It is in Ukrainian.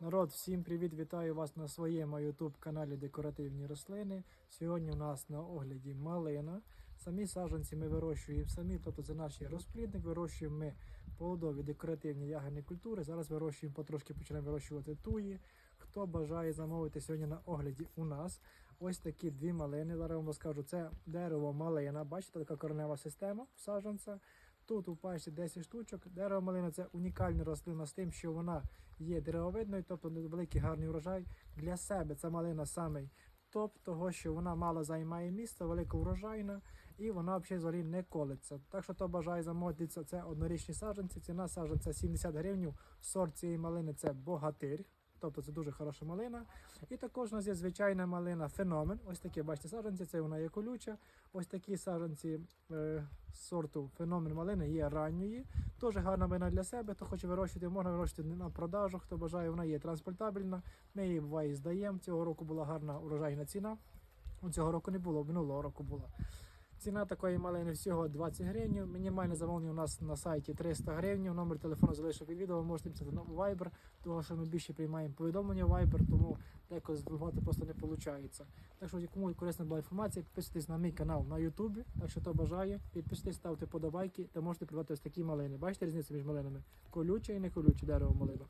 Народ, всім привіт! Вітаю вас на своєму YouTube каналі Декоративні рослини. Сьогодні у нас на огляді малина. Самі саджанці ми вирощуємо самі, тобто це наш розплідник. Вирощуємо ми плодові декоративні ягідні культури. Зараз вирощуємо потрошки починаємо вирощувати туї. Хто бажає замовити сьогодні на огляді у нас ось такі дві малини. Зараз вам розкажу, це дерево малина. Бачите, така коренева система в саджанця. Тут у пачці 10 штучок. Дерево малина це унікальна рослина з тим, що вона є деревовидною, тобто великий гарний урожай. Для себе ця малина самий топ, того що вона мало займає місце, велика урожайна і вона взагалі не колиться. Так що хто бажає замовити це, це однорічні саджанці. Ціна саджанця 70 гривень. Сорт цієї малини це богатир. Тобто це дуже хороша малина. І також у нас є звичайна малина феномен. Ось такі, бачите, саджанці, це вона є колюча. Ось такі саджанці е, сорту феномен малини є ранньої. Теж гарна малина для себе. Хто хоче вирощувати, можна вирощувати на продажу. Хто бажає, вона є транспортабельна. Ми її буває здаємо. Цього року була гарна урожайна ціна. Цього року не було, минулого року була. Ціна такої малини всього 20 гривень. Мінімальне замовлення у нас на сайті 300 гривень. Номер телефону залишив під відео. Можете писати на Viber, тому що ми більше приймаємо повідомлення Viber, тому якось зателефонувати просто не виходить. Так що, кому корисна була інформація, підписуйтесь на мій канал на YouTube. Так що хто бажає, підписуйтесь, ставте подобайки та можете придбати ось такі малини. Бачите різницю між малинами? Колюче і не колюче дерево малина.